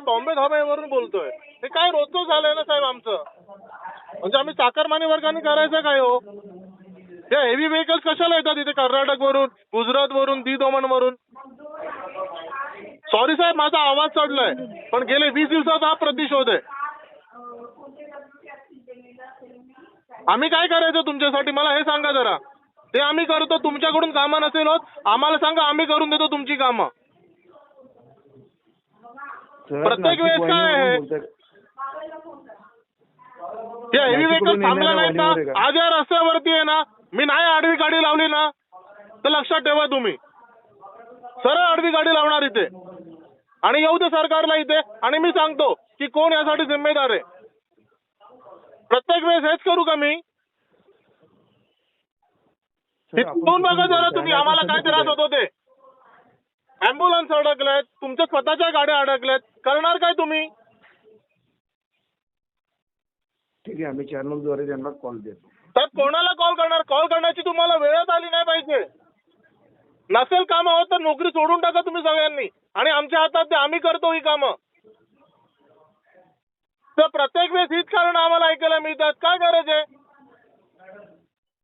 बॉम्बे धाब्यावरून बोलतोय. हे काय रोजचं झालंय ना साहेब आमचं? म्हणजे आम्ही चाकरमानी वर्गाने करायचं काय हो? त्या हेवी व्हेकल्स कशाला येतात इथे कर्नाटक वरून गुजरात वरून दीदोमन वरून सॉरी साहेब माझा आवाज चढलाय पण गेले वीस दिवसात हा प्रतिशोध आहे. आम्ही काय करायचं तुमच्यासाठी? मला हे सांगा जरा. ते आम्ही करतो तुमच्याकडून कामं नसेल होत. आम्हाला सांगा आम्ही करून देतो तुमची कामं. प्रत्येक वेळेस काय आहे? वाहिनीवरून बोलताय. या हेवी नाशिकवरून थांबला नाही ना का? आज या रस्त्यावरती आहे ना मी नाही आडवी गाडी लावली ना तर लक्षात ठेवा तुम्ही सरळ आडवी गाडी लावणार इथे आणि येऊ दे सरकारला इथे आणि मी सांगतो की कोण यासाठी जिम्मेदार आहे प्रत्येक वेळेस हेच करू का मी तिथून बघा जरा? तुम्ही आम्हाला काय त्रास होतो ते अँब्युलन्स अडकल्यात तुमच्या स्वतःच्या गाड्या अडकल्यात करणार काय तुम्ही? ठीक आहे आम्ही चॅनलद्वारे त्यांना कॉल देतो. तर कोणाला कॉल करणार? कॉल करण्याची तुम्हाला वेळच आली नाही पाहिजे. नसेल कामं होत तर नोकरी सोडून टाका तुम्ही सगळ्यांनी. आणि आमच्या हातात ते आम्ही करतो ही कामं. तर प्रत्येक वेळेस हीच कारण आम्हाला ऐकायला मिळतात. काय गरज आहे?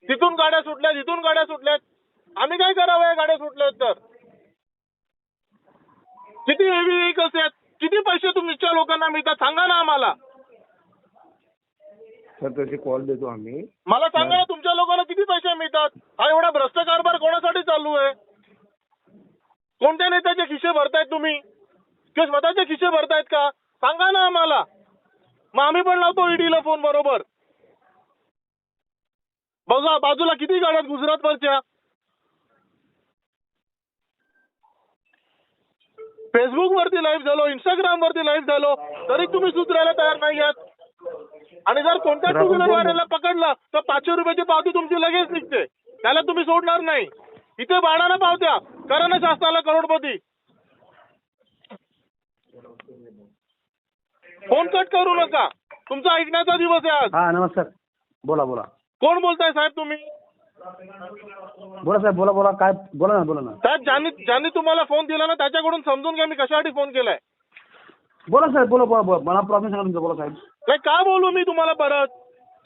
तिथून गाड्या सुटल्यात इथून गाड्या सुटल्यात. आम्ही काय करावं या गाड्या सुटल्यात तर? किती हेवी व्हेकल्स आहेत? किती पैसे तुमच्या लोकांना मिळतात? सांगा ना आम्हाला. सर त्याचे कॉल देतो आम्ही. मला सांगा ना तुमच्या लोकांना किती पैसे मिळतात? हा एवढा भ्रष्ट कारभार कोणासाठी चालू आहे? कोणत्या नेत्याचे खिशे भरतायत तुम्ही? किंवा स्वतःचे खिशे भरतायत का? सांगा ना आम्हाला. मग आम्ही पण लावतो ईडीला फोन बरोबर. बघा बाजूला किती गाड्या आहेत? गुजरातवरच्या. फेसबुक वरती लाईव्ह झालो इंस्टाग्राम वरती लाईव्ह झालो तरी तुम्ही सुधरायला तयार नाही आहात. आणि जर कोणत्या टू आपण व्हीलर बोलू. वाल्याला पकडला तर पाचशे रुपयाची पावती तुमची लगेच निघते. त्याला तुम्ही सोडणार नाही. इथे बाळा ना पावत्या. करा ना शासनाला करोडपती. फोन कट करू नका. तुमचा ऐकण्याचा दिवस आहे आज. हा नमस्कार. बोला बोला. कोण बोलताय साहेब तुम्ही? बोला साहेब बोला बोला काय बोला ना बोला ना. साहेब ज्यांनी ज्यांनी तुम्हाला फोन दिला ना त्याच्याकडून समजून घ्या मी कशासाठी फोन केलाय. बोला साहेब बोला बोला बोला मला प्रॉब्लेम सांगा तुमचा बोला साहेब. नाही का बोलू मी तुम्हाला परत?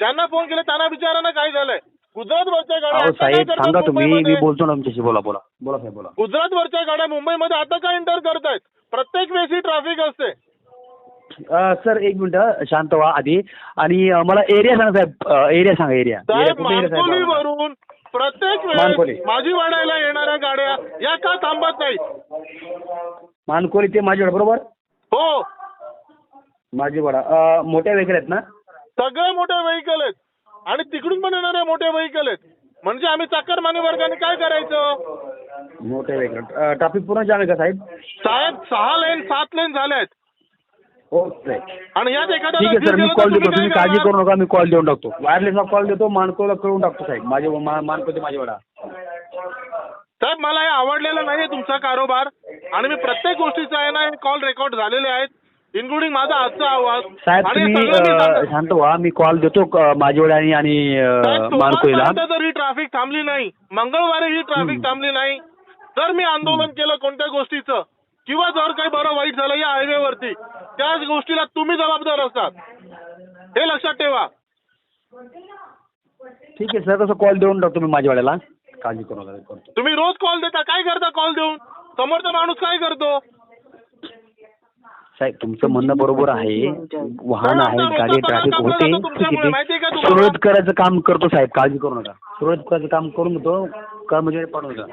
ज्यांना फोन केला त्यांना विचारा ना काय झालंय. गुजरातवरच्या गाड्या अहो आता काय साहेब सांगा तुम्ही मी? बोलतो ना तुमच्याशी बोला बोला बोला साहेब बोला. गुजरातवरच्या गाड्या मुंबईमध्ये आता काय एंटर करतायत? प्रत्येक वेळेस ही ट्रॅफिक असते. सर एक मिनिट. शांत व्हा आधी. आणि मला एरिया सांगा साहेब. एरिया सांगा एरिया. साहेब? मानकोलीवरून प्रत्येक मानकोली. वेळेस माझी वाड्याला येणाऱ्या गाड्या या का थांबत नाहीत? मानकोली ते माझ्याकडे बरोबर? हो. माझीवाडा मोठ्या वेगळ्या आहेत ना? सगळे मोठे व्हेकल आहेत. आणि तिकडून पण येणारे मोठे व्हेकल आहेत. म्हणजे आम्ही चाकरमानी वर्गाने काय करायचं? मोठ्या वेगळ्या ट्रॅफिक पूर्ण जाम आहे का साहेब? साहेब सहा लेन सात लेन झाल्यात ओके आणि यात एखादा ठीक आहे सर मी कॉल देतो तुम्ही काळजी करू नका मी कॉल देऊन टाकतो. वायरलेसला कॉल देतो मानकोला कळून टाकतो साहेब. माझे मा- मानको ते माझीवाडा साहेब मला हे आवडलेलं नाहीये तुमचा कारोबार. आणि मी प्रत्येक गोष्टीचा आहे ना कॉल रेकॉर्ड झालेले आहेत इन्क्लुडिंग माझा आजचा आवाज. साहेब आणि हे तुम्ही सगळं मी अं, सांगतो. शांत व्हा मी कॉल देतो क- माझीवाडा आणि आणि साहेब, अं, मानकोलीला सोमवारपर्यंत जर ही ट्रॅफिक थांबली नाही. मंगळवारी ही ट्रॅफिक थांबली नाही. जर मी आंदोलन केलं कोणत्या गोष्टीचं किंवा जर काही बरं वाईट झालं या हायवेवरती त्याच गोष्टीला तुम्ही जबाबदार असतात. हे लक्षात ठेवा. ठीक आहे सर तसं कॉल देऊन टाकतो मी माझ्यावाड्याला काळजी करू नका करतो. तुम्ही रोज कॉल देता काय करता कॉल देऊन? समोरचा माणूस काय करतो? साहेब तुमचं म्हणणं बरोबर आहे. वाहन आहे गाडी ट्रॅफिक होते. का तुम्हाला? सुरळीत करायचं काम करतो साहेब काळजी करू नका. सुरळीत करायचं काम करून घेतो. कर्मचारी पाठवून द्या